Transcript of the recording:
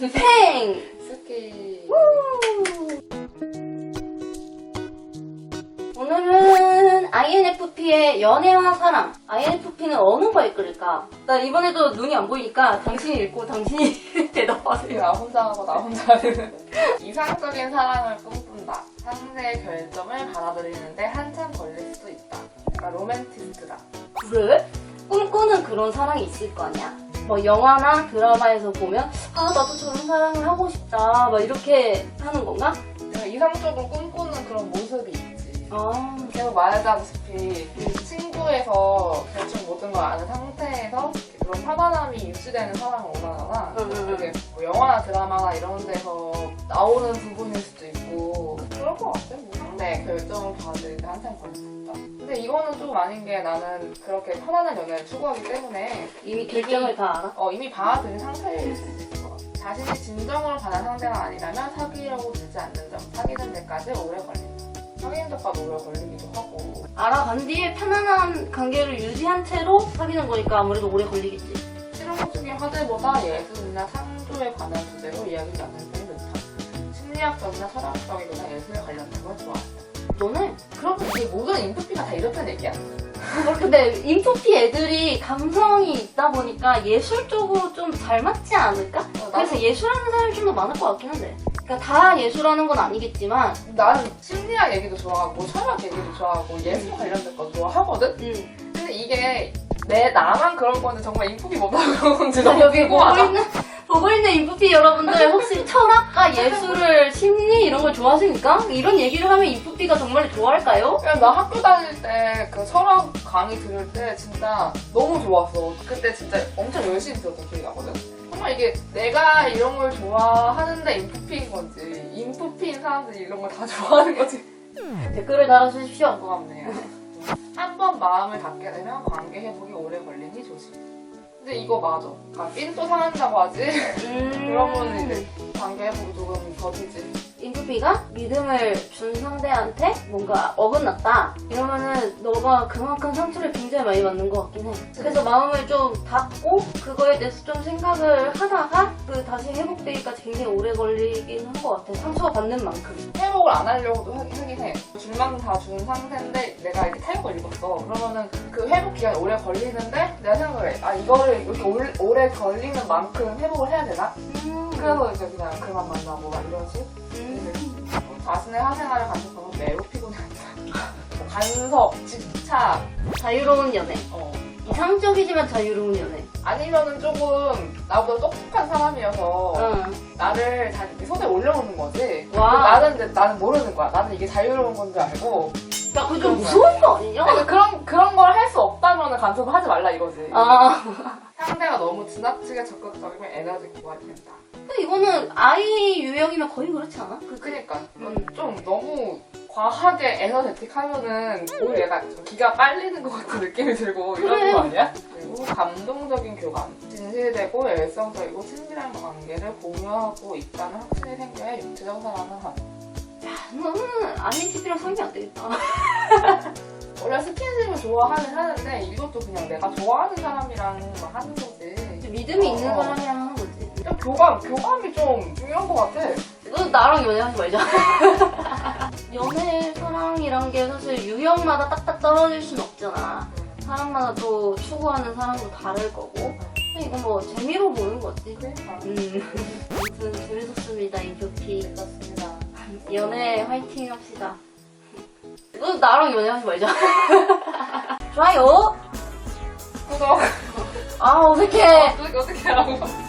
팽! 스키. 오늘은 INFP의 연애와 사랑. INFP는 어느 걸 이끌까? 나 이번에도 눈이 안 보이니까 당신이 읽고 당신이 대답하세요. 나 혼자 하고 나 혼자 하는. 이상적인 사랑을 꿈꾼다. 상대의 결정을 받아들이는데 한참 걸릴 수도 있다. 그러니까 로맨티스트다. 그래? 꿈꾸는 그런 사랑이 있을 거 아니야? 뭐 영화나 드라마에서 보면 아 나도 저런 사랑을 하고 싶다 막 이렇게 하는 건가? 내가 이상적으로 꿈꾸는 그런 모습이 있지. 아 계속 말하다시피 친구에서 대충 모든 걸 아는 상태에서 그런 편안함이 유지되는 사랑을 원하잖아. 응, 응, 응. 그게 뭐 영화나 드라마나 이런 데서 나오는 부분일 수도 있고 그럴 것 같아. 뭐 상대 결정을 받을 때 한참 걸릴 수 있다. 근데 이거는 좀 아닌 게 나는 그렇게 편안한 연애를 추구하기 때문에 이미 결정을 다 알아? 어, 이미 받아들인 상태일 수 있을 것 같아. 자신이 진정으로 반한 상대가 아니라면 사귀려고 들지 않는 점, 사귀는 데까지 오래 걸린다. 사귀는 데까지 오래 걸리기도 하고. 알아간 뒤에 편안한 관계를 유지한 채로 사귀는 거니까 아무래도 오래 걸리겠지 실용적인 화제보다 예술이나 창조에 관한 주제로 이야기를 나누는 편이 좋다. 심리학적이나 철학적이거나 예술에 관련된 걸 좋아한다. 너네? 이게 모든 인프피가 다 이렇다는 얘기야. 근데 인프피 애들이 감성이 있다 보니까 예술적으로 좀 잘 맞지 않을까? 어, 그래서 예술하는 사람이 좀 더 많을 것 같긴 한데 그러니까 다 예술하는 건 아니겠지만 나는 심리학 얘기도 좋아하고 철학 얘기도 좋아하고 예술 관련된 거 좋아하거든? 음. 근데 이게 내 나만 그런 건지 정말 인프피 못하고 그런 건지 자, 너무 여기 보고 궁금하다. 있는 보고 있는 인프피 여러분들 혹시 철학과 예술을 심리 이런 걸 좋아하십니까? 이런 얘기를 하면 인프피가 정말 좋아할까요? 그냥 나 학교 다닐 때 그 철학 강의 들을 때 진짜 너무 좋았어. 그때 진짜 엄청 열심히 들었던 기억이 나거든. 정말 이게 내가 이런 걸 좋아하는데 인프피인 건지 인프피인 사람들이 이런 걸 다 좋아하는 거지. 댓글을 달아주십시오. 고맙네요. 한 번 마음을 닫게 되면 관계 회복이 오래 걸리니 조심. 근데 이거 맞아. 그러니까 삔또 상한다고 하지. 음... 그러면 이제 관계 회복이 조금 더디지. 인프피가 믿음을 준 상대한테 뭔가 어긋났다 이러면은 너가 그만큼 상처를 굉장히 많이 받는 것 같긴 해 그래서 마음을 좀 닫고 그거에 대해서 좀 생각을 하다가 그 다시 회복되기까지 굉장히 오래 걸리긴 한 것 같아 상처 받는 만큼 회복을 안 하려고도 하- 하긴 해. 줄 만큼 다준 상태인데 내가 이렇게 타협을 입었어. 그러면은 그 회복 기간이 오래 걸리는데 내가 생각을 해. 아 이거를 이렇게 올- 오래 걸리는 만큼 회복을 해야 되나? 그래서 이제 그냥 그만 만나고 막 이런 식. 음. 자신의 하생활을 간섭하면 매우 피곤해한다. 뭐 간섭, 집착, 자유로운 연애 어. 이상적이지만 자유로운 연애 아니면은 조금 나보다 똑똑한 사람이어서 응. 나를 다 이렇게 손에 올려오는 거지. 와. 근데 나는 나는 모르는 거야. 나는 이게 자유로운 건 줄 알고. 야 그거 좀 무서운 거 아니냐? 그러니까 그런 그런 걸 할 수 없다면 간섭을 하지 말라 이거지. 아 상대가 너무 지나치게 적극적이면 에너지 고갈이 된다. 근데 이거는 아이 유형이면 거의 그렇지 않아? 그 그니까 음. 좀 너무 과하게 에너제틱 하면은 오히려 약간 좀 기가 빨리는 것 같은 느낌이 들고. 이런 거 아니야? 그리고 감동적인 교감, 진실되고 열성적이고 친밀한 관계를 공유하고 있다는 확신이 생겨야 육체적 사랑을 하다. 너는 INTP랑 상이 안 되겠다 원래 스킨십을 좋아하긴 하는데 이것도 그냥 내가 좋아하는 사람이랑 막 하는 거지. 믿음이 어, 있는 어. 사람이랑 하는 거지 그냥 교감, 교감이 좀 중요한 것 같아. 너 나랑 연애하지 말자. 연애, 사랑이란 게 사실 유형마다 딱딱 떨어질 순 없잖아. 사람마다 또 추구하는 사랑도 다를 거고. 이거 뭐 재미로 보는 거지. 그러니까. 음. 아무튼 재밌었습니다, 인표피. 그렇습니다. 연애 화이팅 합시다. 너 나랑 연애하지 말자. 좋아요. 구독. 아, 어색해. 어떻게, 어떻게 하라고.